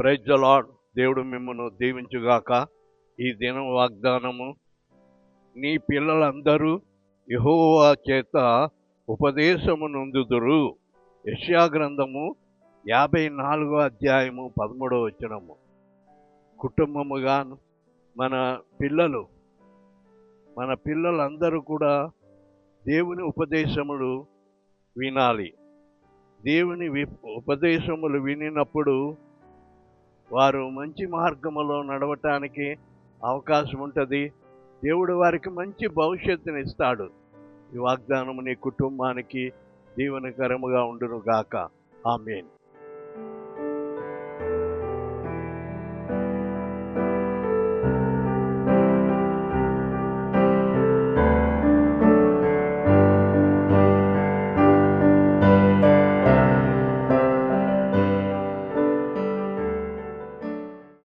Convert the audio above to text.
Praise the దేవుడు మిమ్మల్ని దీవించుగాక. ఈ దినం వాగ్దానము నీ పిల్లలందరూ యహోవా చేత ఉపదేశము నొందుదురు. యశ్యాగ్రంథము యాభై నాలుగో అధ్యాయము పదమూడో వచనము. కుటుంబముగా మన పిల్లలు మన పిల్లలందరూ కూడా దేవుని ఉపదేశములు వినాలి. దేవుని వి- ఉపదేశములు వినినప్పుడు వారు మంచి మార్గములో నడవటానికి అవకాశం ఉంటుంది దేవుడు వారికి మంచి భవిష్యత్తుని ఇస్తాడు ఈ వాగ్దానము నీ కుటుంబానికి దీవెనకరముగా ఉండును గాక ఆమెన్.